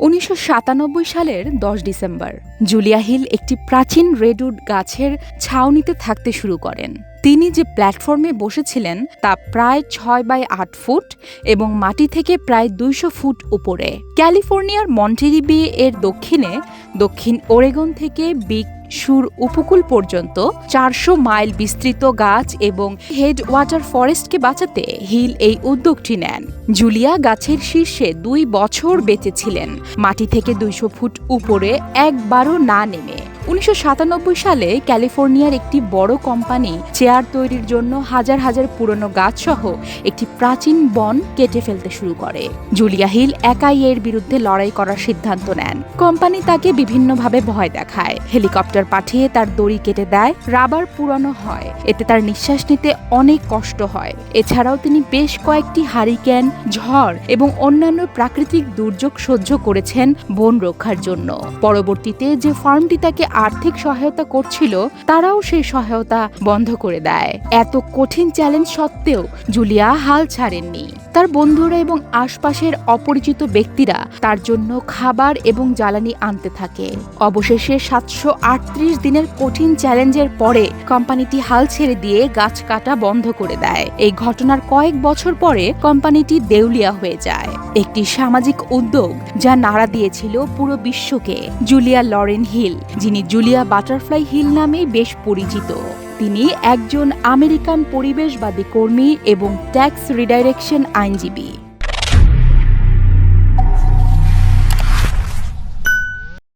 উনিশশো সাতানব্বই সালের দশ ডিসেম্বর। জুলিয়া হিল একটি প্রাচীন রেডউড গাছের ছাউনিতে থাকতে শুরু করেন। তিনি যে প্ল্যাটফর্মে বসেছিলেন তা প্রায় ছয় বাই আট ফুট এবং মাটি থেকে প্রায় দুইশো ফুট উপরে। ক্যালিফোর্নিয়ার মন্টেরি বে এর দক্ষিণে, দক্ষিণ ওরেগন থেকে বিগ সুর উপকূল পর্যন্ত চারশো মাইল বিস্তৃত গাছ এবং হেড ওয়াটার ফরেস্টকে বাঁচাতে হিল এই উদ্যোগটি নেন। জুলিয়া গাছের শীর্ষে দুই বছর বেঁচেছিলেন। মাটি থেকে দুইশো ফুট উপরে একবারও না নেমে উনিশশো সাতানব্বই সালে ক্যালিফোর্নিয়ার একটি বড় কোম্পানি চেয়ার তৈরির জন্য হাজার হাজার পুরনো গাছসহ একটি প্রাচীন বন কেটে ফেলতে শুরু করে। জুলিয়া হিল একাই এর বিরুদ্ধে লড়াই করার সিদ্ধান্ত নেন। কোম্পানি তাকে বিভিন্নভাবে ভয় দেখায়। হেলিকপ্টার পাঠিয়ে তার দড়ি কেটে দেয়, রাবার পুরানো হয়। এতে তার নিঃশ্বাস নিতে অনেক কষ্ট হয়। এছাড়াও তিনি বেশ কয়েকটি হারিকেন, ঝড় এবং অন্যান্য প্রাকৃতিক দুর্যোগ সহ্য করেছেন বন রক্ষার জন্য। পরবর্তীতে যে ফার্মটি তাকে আর্থিক সহায়তা করছিল, তারাও সেই সহায়তা বন্ধ করে দেয়। এত কঠিন চ্যালেঞ্জ সত্ত্বেও জুলিয়া হাল ছাড়েননি। তার বন্ধুরা এবং আশপাশের অপরিচিত ব্যক্তিরা তার জন্য খাবার এবং জ্বালানি আনতে থাকে। অবশেষে সাতশো আটত্রিশ দিনের কঠিন চ্যালেঞ্জের পরে কোম্পানিটি হাল ছেড়ে দিয়ে গাছ কাটা বন্ধ করে দেয়। এই ঘটনার কয়েক বছর পরে কোম্পানিটি দেউলিয়া হয়ে যায়। একটি সামাজিক উদ্যোগ যা নাড়া দিয়েছিল পুরো বিশ্বকে, জুলিয়া লরেন হিল, যিনি জুলিয়া বাটারফ্লাই হিল নামে বেশ পরিচিত। তিনি একজন আমেরিকান পরিবেশবাদী কর্মী এবং ট্যাক্স রিডাইরেকশন আইনজীবী।